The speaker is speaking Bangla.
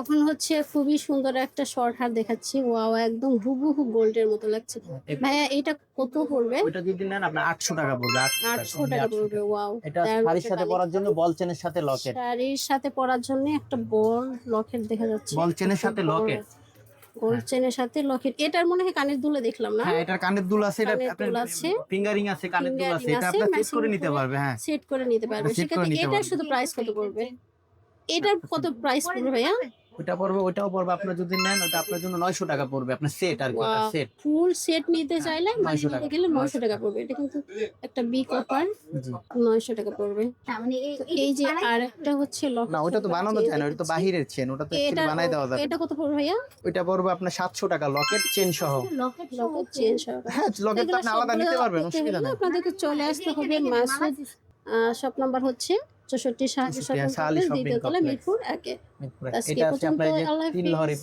এখন হচ্ছে খুবই সুন্দর একটা শর্ট হার দেখাচ্ছি। ওয়াও একদম হুবহু গোল্ডের মতো লাগছে। ভাইয়া এটা কত পড়বে? ওইটা যদি নেন আপনার আটশো টাকা পড়বে আটশো টাকা পড়বে ওয়াও। এটা শাড়ির সাথে পরার জন্য বল চেনের সাথে লকেট। শাড়ির সাথে পরার জন্য একটা বল লকেট দেখা যাচ্ছে। বল চেনের সাথে লকেট। গোল্ড চেনের সাথে লকেট। এটার মনে হয় কানের দুলে দেখলাম না? হ্যাঁ এটার কানের দুল আছে এটা আপনার দুল আছে। ফিঙ্গারিং আছে কানের দুল আছে এটা আছে, সেট করে নিতে পারবে হ্যাঁ। সেট করে নিতে পারবে। এটা সেক্ষেত্রে পারবে। শুধু প্রাইস কত পড়বে? এটার কত প্রাইস পড়বে ভাইয়া? ওটা পড়বে ওটাও পড়বে। আপনার যদি নেন ওটা আপনার জন্য নয়শো টাকা পড়বে। আপনার সেট আর কি সেট ফুল সেট নিতে চাইলে মানে নিতে গেলে নয়শো টাকা পড়বে। এটা কিন্তু একটা বিগ অফার জি নয়শো টাকা পড়বে। মানে এই যে আরেকটা হচ্ছে locket না ওটা তো বানানো যায় না ওটা তো বাহিরের চেন ওটা তো actually বানাই দেওয়া যাবে। এটা কত পড়বে ভাইয়া? ওইটা পড়বে আপনার সাতশো টাকা লকেট চেন সহ। লকেট লকেট চেঞ্জ হবে হ্যাঁ। লকেট তো আপনি আলাদা নিতে পারবেন অসুবিধা নেই। আপনাদেরকে চলে আসতে হবে মাসুদ শপ নাম্বার হচ্ছে চৌষট্টি 64 দ্বিতীয় তলা মিরপুর একে। আজকে পর্যন্ত আল্লাহ হাফেজ।